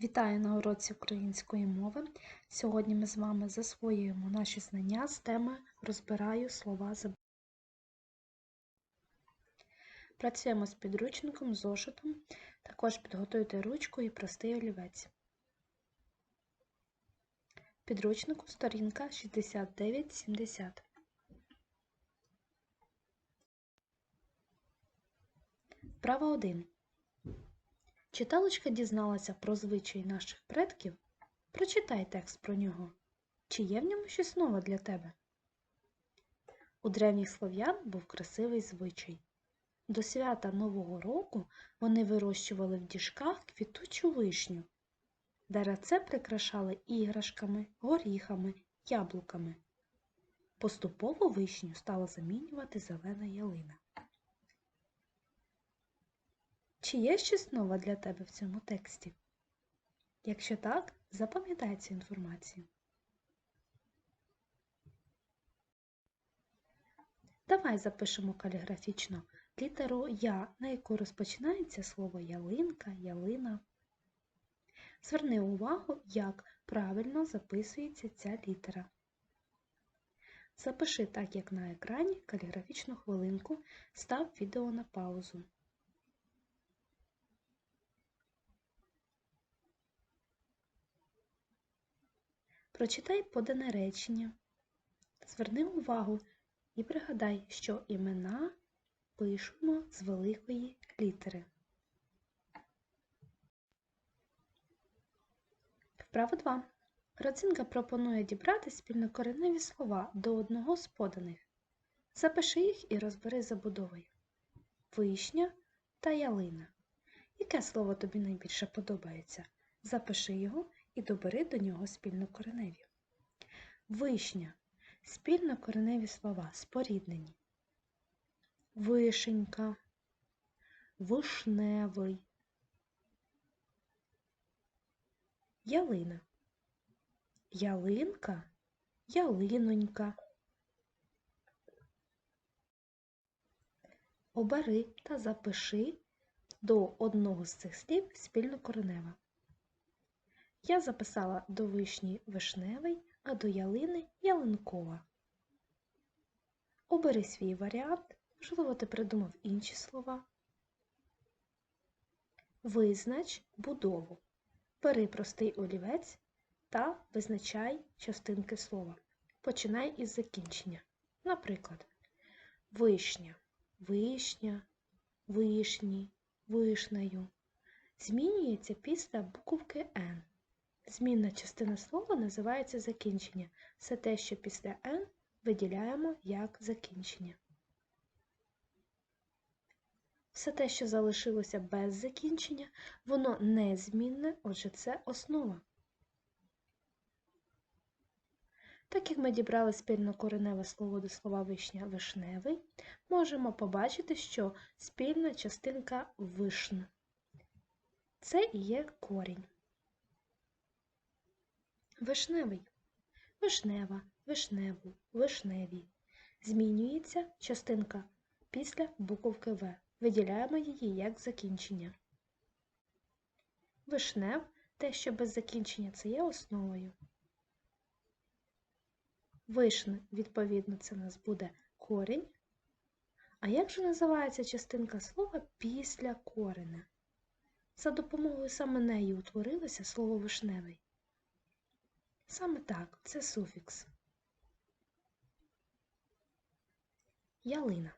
Вітаю на уроці української мови. Сьогодні ми з вами засвоюємо наші знання з теми Розбираю слова за Працюємо з підручником, зошитом. Також підготуйте ручку і простий олівець. Підручнику сторінка 69-70. Вправа 1. Читалочка дізналася про звичаї наших предків. Прочитай текст про нього. Чи є в ньому щось нове для тебе? У древніх слов'ян був красивий звичай. До свята Нового року вони вирощували в діжках квітучу вишню. Деревце прикрашали іграшками, горіхами, яблуками. Поступово вишню стала замінювати зелена ялина. Чи є щось нове для тебе в цьому тексті? Якщо так, запам'ятай цю інформацію. Давай запишемо каліграфічно літеру Я, на яку розпочинається слово ялинка, ялина. Зверни увагу, як правильно записується ця літера. Запиши так, як на екрані, каліграфічну хвилинку, став відео на паузу. Прочитай подане речення. Зверни увагу і пригадай, що імена пишемо з великої літери. Вправа 2. Родзинка пропонує дібрати спільнокореневі слова до одного з поданих. Запиши їх і розбери забудовою. Вишня та ялина. Яке слово тобі найбільше подобається? Запиши його і добери до нього спільнокореневі. Вишня. Спільнокореневі слова споріднені. Вишенька, вишневий. Ялина. Ялинка, ялинонька. Обери та запиши до одного з цих слів спільнокореневе. Я записала до вишні вишневий, а до ялини ялинкова. Обери свій варіант, можливо, ти придумав інші слова. Визнач будову. Бери простий олівець та визначай частинки слова. Починай із закінчення. Наприклад, вишня, вишня, вишні, вишнею. Змінюється після буковки Н. Змінна частина слова називається закінчення. Все те, що після N виділяємо як закінчення. Все те, що залишилося без закінчення, воно незмінне, отже, це основа. Так як ми дібрали спільнокореневе слово до слова вишня вишневий, можемо побачити, що спільна частинка вишн. Це і є корінь. Вишневий. Вишнева, вишневу, вишневі. Змінюється частинка після буковки В. Виділяємо її як закінчення. Вишнев те, що без закінчення це є основою. Вишн, відповідно, це у нас буде корінь. А як же називається частинка слова після кореня? За допомогою саме неї утворилося слово вишневий. Саме так, це суфікс. Ялина.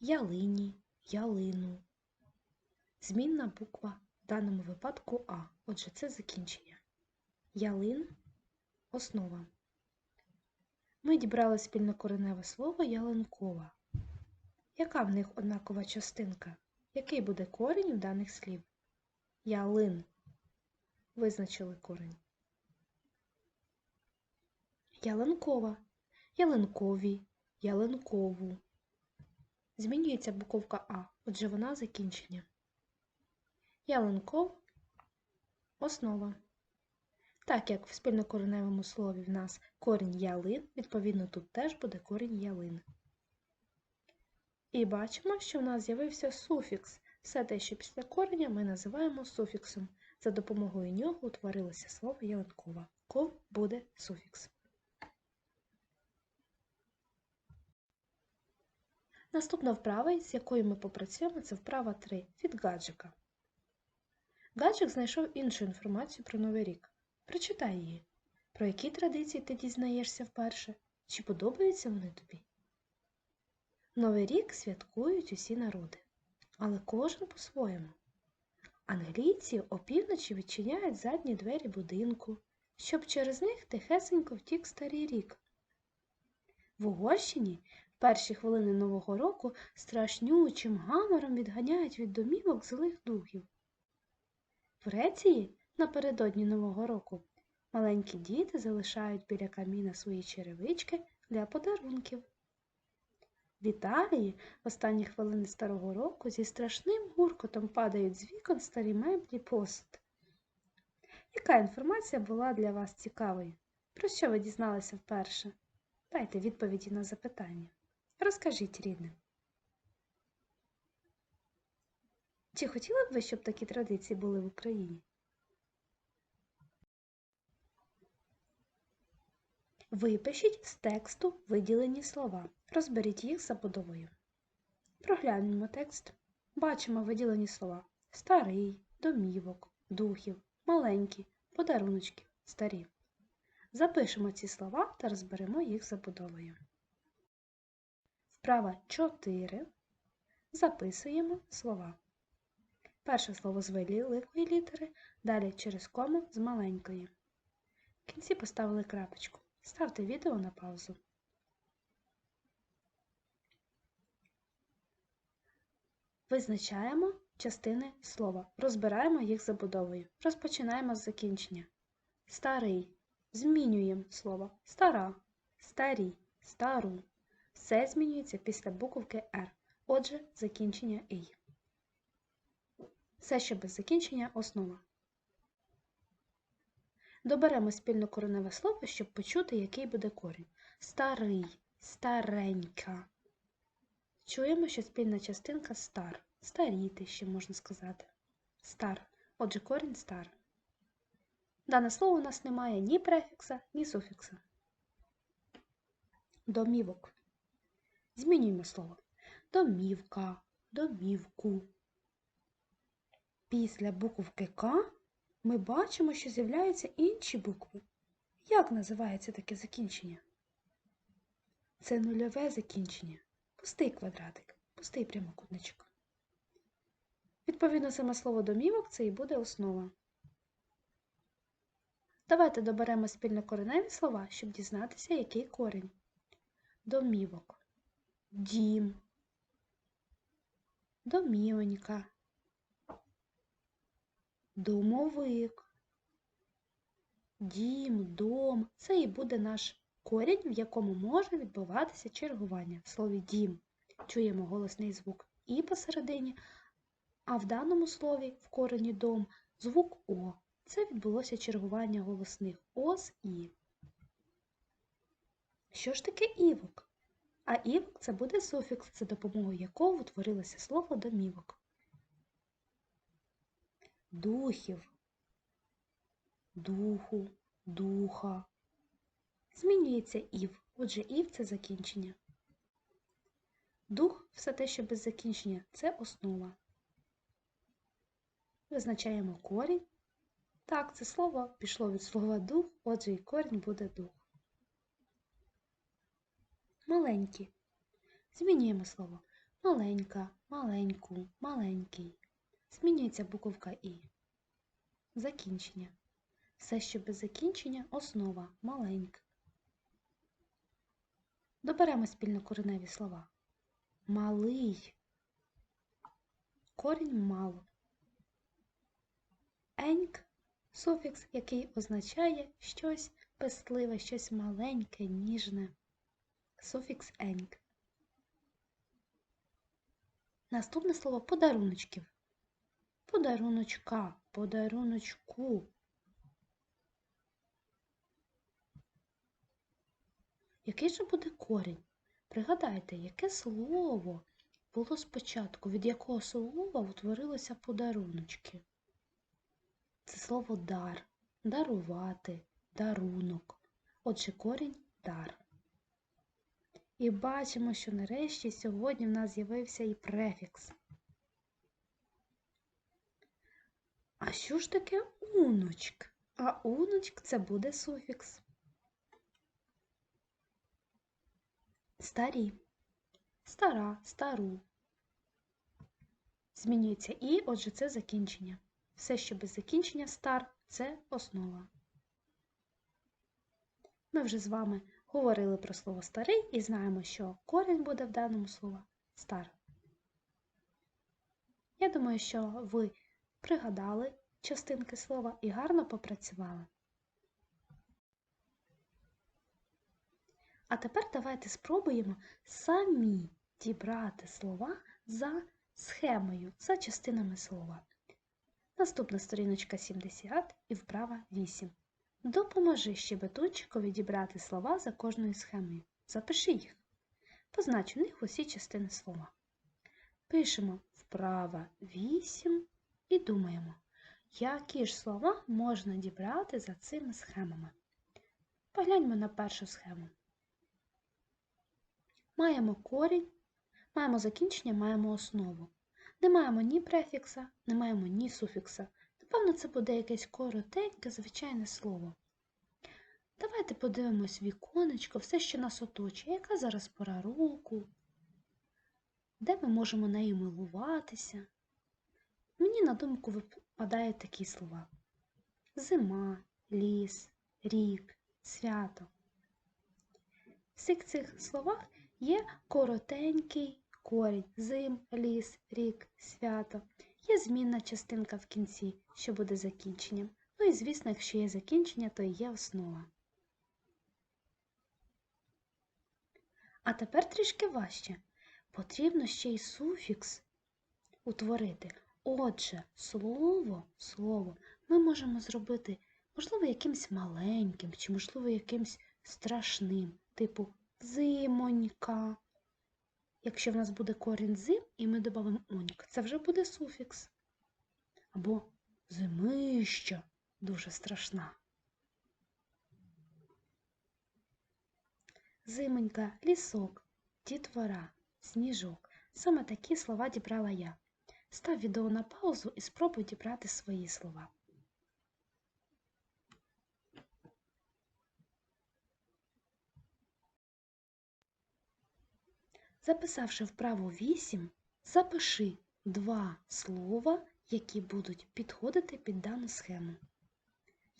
Ялині, ялину. Змінна буква в даному випадку А. Отже, це закінчення. Ялин основа. Ми дібрали спільнокореневе слово ялинкова. Яка в них однакова частинка? Який буде корінь у даних слів? Ялин. Визначили корінь. Ялинкова, ялинкові, ялинкову. Змінюється буковка А, отже вона закінчення. Ялинков основа. Так як в спільнокореневому слові в нас корінь ялин, відповідно, тут теж буде корінь ялин. І бачимо, що в нас з'явився суфікс. Все те, що після кореня ми називаємо суфіксом. За допомогою нього утворилося слово ялинкова. Ков буде суфікс. Наступна вправа, з якою ми попрацюємо, це вправа 3 від гаджика. Гаджик знайшов іншу інформацію про Новий рік. Прочитай її. Про які традиції ти дізнаєшся вперше? Чи подобаються вони тобі? Новий рік святкують усі народи, але кожен по-своєму. Англійці опівночі відчиняють задні двері будинку, щоб через них тихесенько втік старий рік. В Угорщині перші хвилини Нового року страшнючим гамором відганяють від домівок злих духів. В Греції напередодні Нового року маленькі діти залишають біля каміна свої черевички для подарунків. В Італії в останні хвилини старого року зі страшним гуркотом падають з вікон старі меблі посуд. Яка інформація була для вас цікавою? Про що ви дізналися вперше? Дайте відповіді на запитання. Розкажіть рідним. Чи хотіли б ви, щоб такі традиції були в Україні? Випишіть з тексту виділені слова. Розберіть їх забудовою. Проглянемо текст. Бачимо виділені слова старий, домівок, духів, маленькі, подаруночки, старі. Запишемо ці слова та розберемо їх забудовою. Вправа 4. Записуємо слова. Перше слово з великої літери, далі через кому з маленької. В кінці поставили крапочку. Ставте відео на паузу. Визначаємо частини слова. Розбираємо їх забудовою. Розпочинаємо з закінчення. Старий. Змінюємо слово. Стара, старі, стару. Все змінюється після буковки «р». Отже, закінчення «й». Все, що без закінчення основа. Доберемо спільно кореневе слово, щоб почути, який буде корінь. Старий, старенька. Чуємо, що спільна частинка стар. Старіти, ще можна сказати. Стар. Отже, корінь стар. Дане слово у нас немає ні префікса, ні суфікса. Домівок. Змінюємо слово. Домівка, домівку. Після буковки К ми бачимо, що з'являються інші букви. Як називається таке закінчення? Це нульове закінчення. Пустий квадратик, пустий прямокутничок. Відповідно, саме слово домівок це і буде основа. Давайте доберемо спільно кореневі слова, щоб дізнатися, який корінь. Домівок, дім, домівонька, домовик, дім, дом це і буде наш корінь, в якому може відбуватися чергування. В слові дім чуємо голосний звук і посередині, а в даному слові в корені дом звук О. Це відбулося чергування голосних О з І. Що ж таке івок? А івок це буде суфікс, за допомогою якого утворилося слово домівок. Духів, духу, духа. Змінюється ів, отже ів це закінчення. Дух все те, що без закінчення це основа. Визначаємо корінь. Так, це слово пішло від слова дух, отже і корінь буде дух. Маленькі. Змінюємо слово. Маленька, маленьку, маленький. Змінюється буковка І. Закінчення. Все, що без закінчення основа маленька. Доберемо спільно кореневі слова. Малий. Корінь мало. Еньк суфікс, який означає щось пестливе, щось маленьке, ніжне. Суфікс еньк. Наступне слово подаруночків. Подаруночка, подаруночку. Який же буде корінь? Пригадайте, яке слово було спочатку, від якого слова утворилося подаруночки? це слово дар, дарувати, дарунок. Отже, корінь дар. І бачимо, що нарешті сьогодні в нас з'явився і префікс. А що ж таке уночк? А уночк це буде суфікс. Старі, стара, стару. Змінюється і, отже, це закінчення. Все, що без закінчення стар це основа. Ми вже з вами говорили про слово старий і знаємо, що корінь буде в даному слові стар. Я думаю, що ви пригадали частинки слова і гарно попрацювали. А тепер давайте спробуємо самі дібрати слова за схемою, за частинами слова. Наступна сторіночка 70 і вправа 8. Допоможи щебетунчикові дібрати слова за кожною схемою. Запиши їх. Познач у них усі частини слова. Пишемо вправа 8 і думаємо, які ж слова можна дібрати за цими схемами. Погляньмо на першу схему. Маємо корінь, маємо закінчення, маємо основу. Не маємо ні префікса, не маємо ні суфікса. Напевно, це буде якесь коротеньке, звичайне слово. Давайте подивимось віконечко, все, що нас оточує, яка зараз пора року, де ми можемо нею милуватися. Мені на думку випадають такі слова: зима, ліс, рік, свято. В всіх цих словах є коротенький корінь, зим, ліс, рік, свято. Є змінна частинка в кінці, що буде закінченням. Ну і, звісно, якщо є закінчення, то і є основа. А тепер трішки важче. Потрібно ще й суфікс утворити. Отже, слово, слово ми можемо зробити, можливо, якимсь маленьким, чи, можливо, якимсь страшним, типу зимонька. Якщо в нас буде корінь зим і ми додамо оньк, це вже буде суфікс. Або зимища дуже страшна. Зимонька, лісок, дітвора, сніжок. Саме такі слова дібрала я. Став відео на паузу і спробуй дібрати свої слова. Записавши вправу 8, запиши два слова, які будуть підходити під дану схему.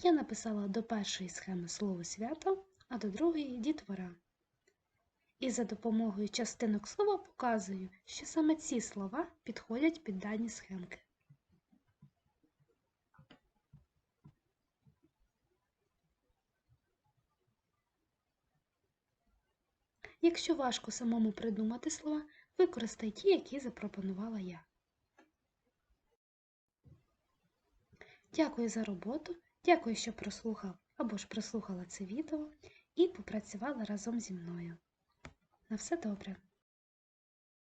Я написала до першої схеми слово свято, а до другої дітвора. І за допомогою частинок слова показую, що саме ці слова підходять під дані схемки. Якщо важко самому придумати слова, використай ті, які запропонувала я. Дякую за роботу, дякую, що прослухав або ж прослухала це відео і попрацювала разом зі мною. На все добре!